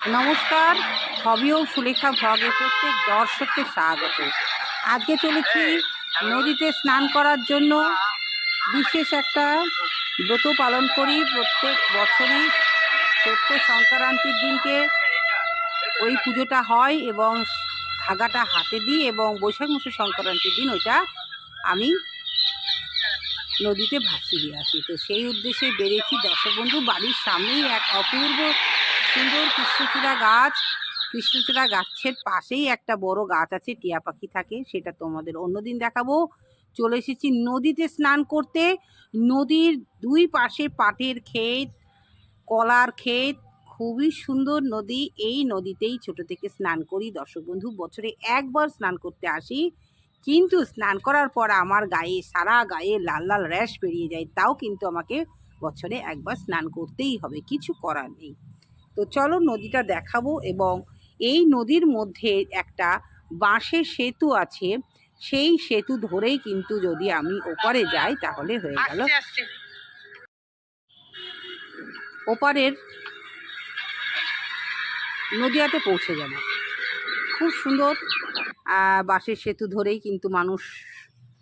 নমস্কার হবি ও সুলেখা ভ্লগে প্রত্যেক দর্শককে স্বাগত। আজকে চলেছি নদীতে স্নান করার জন্য বিশেষ একটা ব্রত পালন করি প্রত্যেক বছরই। চৈত্র সংক্রান্তির দিনকে ওই পুজোটা হয় এবং ধাগাটা হাতে দিই এবং বৈশাখ মাসের সংক্রান্তির দিন ওইটা আমি নদীতে ভাসিয়ে আসি। তো সেই উদ্দেশ্যে বেড়েছি দর্শক বন্ধু বাড়ির সামনেই এক অপূর্ব সুন্দর কৃষ্ণচূড়া গাছ। কৃষ্ণচূড়া গাছের পাশেই একটা বড় গাছ আছে, টিয়া পাখি থাকে, সেটা তোমাদের অন্যদিন দেখাবো। চলে এসেছি নদীতে স্নান করতে। নদীর দুই পাশে পাটের ক্ষেত, কলার ক্ষেত, খুবই সুন্দর নদী। এই নদীতেই ছোট থেকে স্নান করি। দর্শক বন্ধু, বছরে একবার স্নান করতে আসি। কিন্তু স্নান করার পর আমার গায়ে, সারা গায়ে লাল লাল র্যাশ বেরিয়ে যায়। তাও কিন্তু আমাকে বছরে একবার স্নান করতেই হবে, কিছু করার নেই। তো চলো নদীটা দেখাবো এবং এই নদীর মধ্যে একটা বাঁশের সেতু আছে। সেই সেতু ধরেই কিন্তু যদি আমি ওপারে যাই তাহলে হয়ে গেল। ওপারের নদিয়াতে পৌঁছে যাব। খুব সুন্দর বাঁশের সেতু ধরেই কিন্তু মানুষ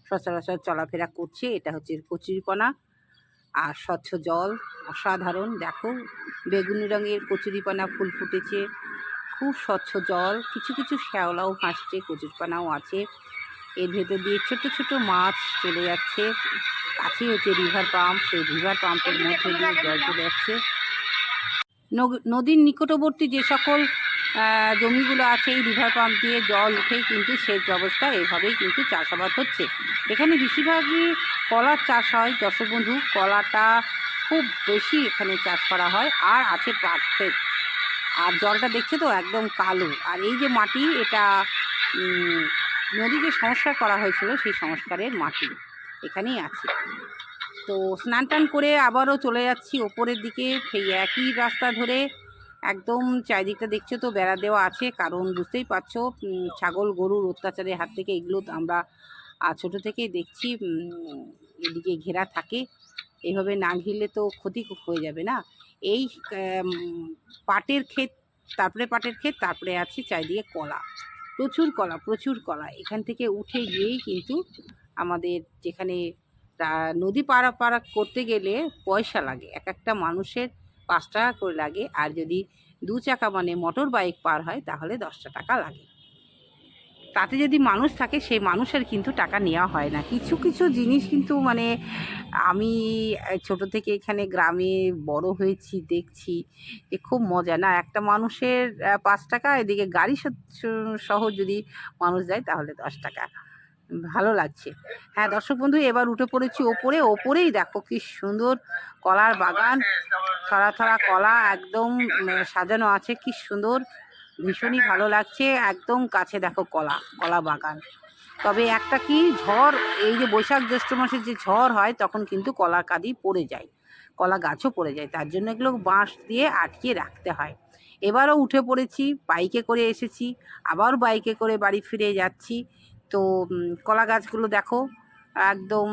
সচরাচর চলাফেরা করছে। এটা হচ্ছে কচুরিপানা আর স্বচ্ছ জল, অসাধারণ। দেখো, বেগুনি রঙের কচুরিপানা ফুল ফুটেছে। খুব স্বচ্ছ জল, কিছু কিছু শ্যাওলাও ভাসছে, কচুরিপানাও আছে। এর ভেতর দিয়ে ছোট ছোট মাছ চলে যাচ্ছে। কাছে হচ্ছে রিভার পাম্প সেই রিভার পাম্পের মধ্যে দিয়ে জল চলে যাচ্ছে। নদীর নিকটবর্তী যে সকল জমিগুলো আছে, এই রিভার পাম্প দিয়ে জল উঠেই কিন্তু সেচ ব্যবস্থা এভাবেই কিন্তু চাষাবাদ হচ্ছে। এখানে বেশিরভাগই কলার চাষ হয়। দর্শক বন্ধু কলাটা খুব বেশি এখানে চাষ করা হয় আর আছে পাট আর জলটা দেখছে তো একদম কালো। আর এই যে মাটি, এটা নদী যে সংস্কার করা হয়েছিল সেই সংস্কারের মাটি এখানেই আছে। তো স্নান টান করে আবারও চলে যাচ্ছি ওপরের দিকে। সেই একই রাস্তা ধরে একদম চারিদিকটা দেখছ তো, বেড়া দেওয়া আছে। কারণ বুঝতেই পারছ ছাগল, গরুর অত্যাচারের হাত থেকে এগুলো আমরা আহ, ছোটো থেকেই দেখছি এদিকে ঘেরা থাকে। এইভাবে না ঘিরলে তো ক্ষতি হয়ে যাবে না। এই পাটের ক্ষেত তারপরে পাটের ক্ষেত তারপরে আছে চারিদিকে কলা। প্রচুর কলা প্রচুর কলা। এখান থেকে উঠে গিয়েই কিন্তু আমাদের যেখানে নদী পাড়া করতে গেলে পয়সা লাগে। এক একটা মানুষের পাঁচ টাকা করে লাগে। আর যদি দু চাকা মানে মোটর বাইক পার হয় তাহলে দশটা টাকা লাগে। তাতে যদি মানুষ থাকে, সেই মানুষের কিন্তু টাকা নেওয়া হয় না। কিছু কিছু জিনিস কিন্তু মানে আমি ছোট থেকে এখানে গ্রামে বড় হয়েছি, দেখছি যে খুব মজা। না, একটা মানুষের পাঁচ টাকা, এদিকে গাড়ি সহ যদি মানুষ যায় তাহলে দশ টাকা। ভালো লাগছে। হ্যাঁ দর্শক বন্ধু, এবার উঠে পড়েছি ওপরে। ওপরেই দেখো কি সুন্দর কলার বাগান। ছড়া থরা কলা একদম সাজানো আছে, কি সুন্দর। ভীষণই ভালো লাগছে। একদম কাছে দেখো কলা কলা বাগান। তবে একটা কি ঝড়, এই যে বৈশাখ জ্যৈষ্ঠ মাসের যে ঝড় হয়, তখন কিন্তু কলা কাঁদি পড়ে যায়। কলা গাছও পড়ে যায়, তার জন্য এগুলো বাঁশ দিয়ে আটকে রাখতে হয়। এবারও উঠে পড়েছি, বাইকে করে এসেছি, আবার বাইকে করে বাড়ি ফিরে যাচ্ছি। তো কলা গাছগুলো দেখো একদম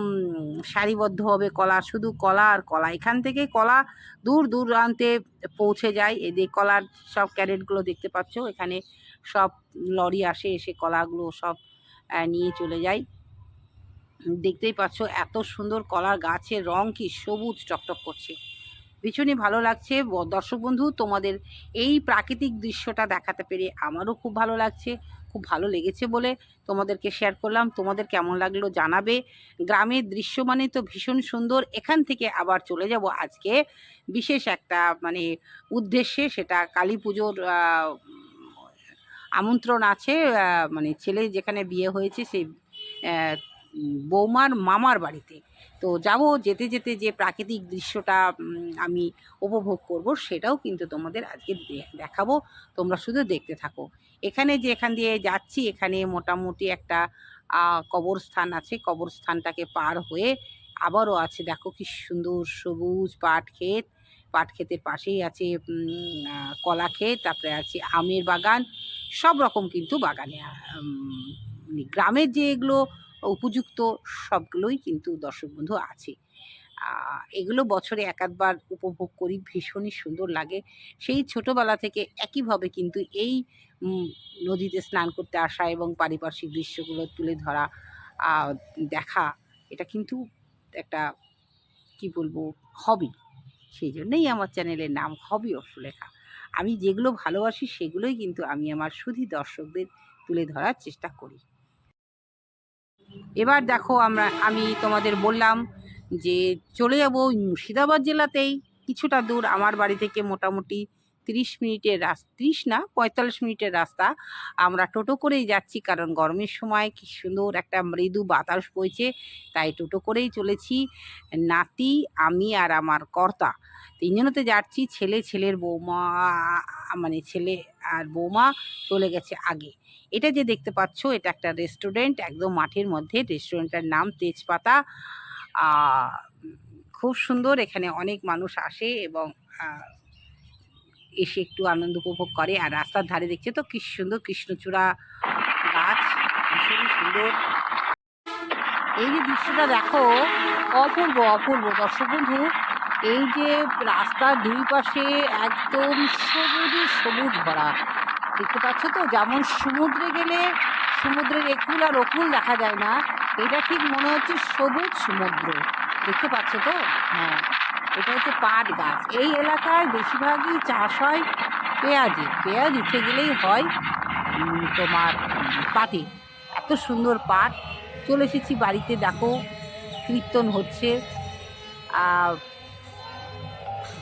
সারিবদ্ধ হবে কলা, শুধু কলা আর কলা। এখান থেকে কলা দূর দূরান্তে পৌঁছে যায়। এদের কলার সব ক্যারেটগুলো দেখতে পাচ্ছ, এখানে সব লরি আসে, এসে কলাগুলো সব নিয়ে চলে যায়। দেখতেই পাচ্ছ এত সুন্দর কলার গাছের রং কি সবুজ টকটক করছে। ভীষণই ভালো লাগছে। দর্শক বন্ধু, তোমাদের এই প্রাকৃতিক দৃশ্যটা দেখাতে পেরে আমারও খুব ভালো লাগছে, খুব ভালো লেগেছে বলে তোমাদেরকে শেয়ার করলাম। তোমাদের কেমন লাগল জানাবে। গ্রামের দৃশ্য মানে তো ভীষণ সুন্দর। এখান থেকে আবার চলে যাব আজকে। বিশেষ একটা মানে উদ্দেশ্যে সেটা কালী পুজোর আমন্ত্রণ আছে মানে ছেলে যেখানে বিয়ে হয়েছে সেই বৌমার মামার বাড়িতে। তো যাব যেতে যেতে যে প্রাকৃতিক দৃশ্যটা আমি উপভোগ করব সেটাও কিন্তু তোমাদের আজকে দেখাবো। তোমরা শুধু দেখতে থাকো। এখানে যে এখান দিয়ে যাচ্ছি এখানে মোটামুটি একটা কবরস্থান আছে। কবরস্থানটাকে পার হয়ে আবারও আছে দেখো কি সুন্দর সবুজ পাট ক্ষেত। পাট ক্ষেতের পাশেই আছে কলা ক্ষেত তারপরে আছে আমের বাগান। সব রকম কিন্তু বাগানে আহ, গ্রামের যে এগুলো উপযুক্ত সবগুলোই কিন্তু দর্শক বন্ধু আছে। এগুলো বছরে এক আধবার উপভোগ করি, ভীষণই সুন্দর লাগে। সেই ছোটোবেলা থেকে একইভাবে কিন্তু এই নদীতে স্নান করতে আসা এবং পারিপার্শ্বিক দৃশ্যগুলো তুলে ধরা দেখা, এটা কিন্তু একটা, কি বলব হবি সেই জন্যই আমার চ্যানেলের নাম হবি অফ সুলেখা আমি যেগুলো ভালোবাসি সেগুলোই কিন্তু আমি আমার সুধী দর্শকদের তুলে ধরার চেষ্টা করি। এবার দেখো আমরা, আমি তোমাদের বললাম যে চলে যাব মুর্শিদাবাদ জেলাতেই, কিছুটা দূর আমার বাড়ি থেকে মোটামুটি তিরিশ মিনিটের রাস্তা তিরিশ না, পঁয়তাল্লিশ মিনিটের রাস্তা আমরা টোটো করেই যাচ্ছি কারণ গরমের সময় কি সুন্দর একটা মৃদু বাতাস বইছে, তাই টোটো করেই চলেছি। নাতি, আমি আর আমার কর্তা তিনজনতে যাচ্ছি, ছেলে, ছেলের বৌমা মানে ছেলে আর বৌমা চলে গেছে আগে। এটা যে দেখতে পাচ্ছ, এটা একটা রেস্টুরেন্ট, একদম মাঠের মধ্যে। রেস্টুরেন্টটার নাম তেজপাতা। খুব সুন্দর, এখানে অনেক মানুষ আসে এবং এসে একটু আনন্দ উপভোগ করে। আর রাস্তার ধারে দেখছে তো, কি সুন্দর কৃষ্ণচূড়া গাছ, ভীষণই সুন্দর। এই যে দৃশ্যটা দেখো, অপূর্ব অপূর্ব। দর্শক বন্ধু, এই যে রাস্তার দুই পাশে একদম সবুজে সবুজ ভরা। দেখতে পাচ্ছ তো, যেমন সমুদ্রে গেলে সমুদ্রের একুল আর অকুল দেখা যায় না, এটা ঠিক মনে হচ্ছে সবুজ সমুদ্র। দেখতে পাচ্ছ তো? হ্যাঁ। এটা হচ্ছে পাট গাছ। এই এলাকায় বেশিরভাগই চাষ হয় পেঁয়াজের। পেঁয়াজ উঠে গেলেই হয় তোমার পাটে। এত সুন্দর পাট। চলে এসেছি বাড়িতে, দেখো, কীর্তন হচ্ছে।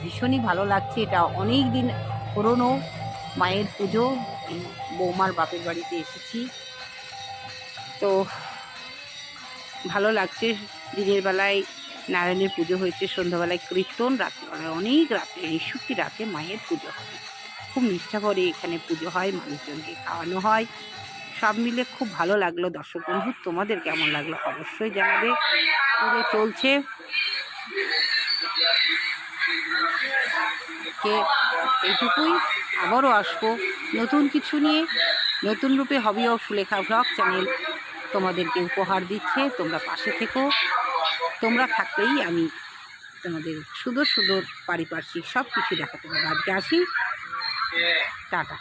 ভীষণই ভালো লাগছে। এটা অনেক দিন পুরনো মায়ের পুজো। বৌমার বাপের বাড়িতে এসেছি। তো, ভালো লাগছে। দিনের বেলায় নারায়ণের পুজো হয়েছে সন্ধ্যাবেলায় কীর্তন রাত্রিবেলায় অনেক রাত্রে এইসবটি রাতে মায়ের পুজো হয়। খুব নিষ্ঠা করে এখানে পুজো হয়, মানুষজনকে খাওয়ানো হয়। সব মিলে খুব ভালো লাগল। দর্শক বন্ধু, তোমাদের কেমন লাগল অবশ্যই জানাবে। পুজো চলছে। কে, এইটুকুই। আবারও আসব নতুন কিছু নিয়ে। নতুন রূপে hobby of Sulekha blog channel তোমাদেরকে উপহার দিচ্ছে। তোমরা পাশে থেকো। তোমরা থাকতেই আমি তোমাদের সুন্দর সুন্দর পারিপার্শ্বিক সব কিছু দেখাতে পারব। আজকে আসি। টাটা।